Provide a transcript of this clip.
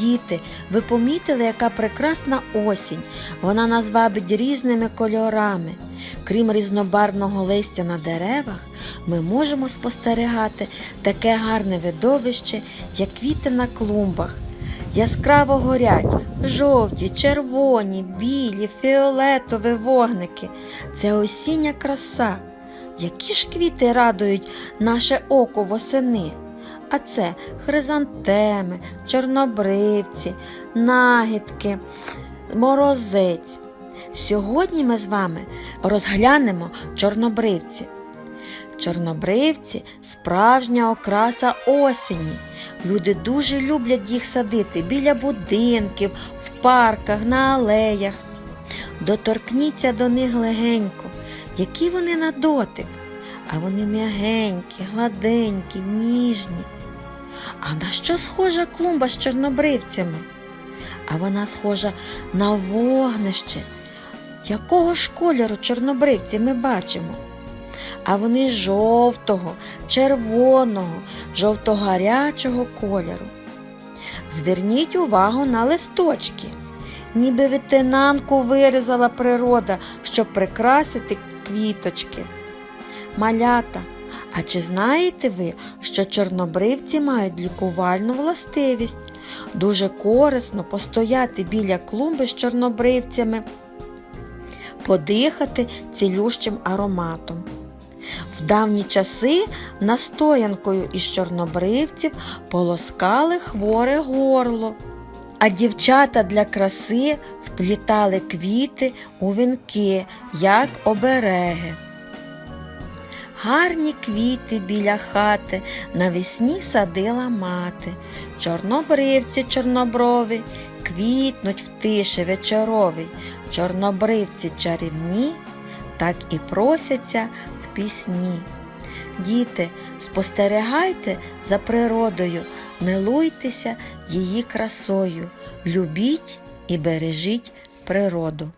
Діти, ви помітили, яка прекрасна осінь. Вона нас вабить різними кольорами. Крім різнобарвного листя на деревах, ми можемо спостерігати таке гарне видовище, як квіти на клумбах. Яскраво горять жовті, червоні, білі, фіолетові вогники. Це осіння краса. Які ж квіти радують наше око восени? А це хризантеми, чорнобривці, нагідки, морозець. Сьогодні ми з вами розглянемо чорнобривці. Чорнобривці справжня окраса осені. Люди дуже люблять їх садити біля будинків, в парках, на алеях. Доторкніться до них легенько, які вони на дотик, а вони м'ягенькі, гладенькі, ніжні. А на що схожа клумба з чорнобривцями? А вона схожа на вогнище. Якого ж кольору чорнобривці ми бачимо? А вони жовтого, червоного, жовто-гарячого кольору. Зверніть увагу на листочки, ніби витинанку вирізала природа, щоб прикрасити квіточки. Малята, а чи знаєте ви, що чорнобривці мають лікувальну властивість? Дуже корисно постояти біля клумби з чорнобривцями, подихати цілющим ароматом. В давні часи настоянкою із чорнобривців полоскали хворе горло, а дівчата для краси вплітали квіти у вінки, як обереги. Гарні квіти біля хати навесні садила мати. Чорнобривці чорноброві, квітнуть в тиші вечоровій. Чорнобривці чарівні, так і просяться в пісні. Діти, спостерігайте за природою, милуйтеся її красою, любіть і бережіть природу.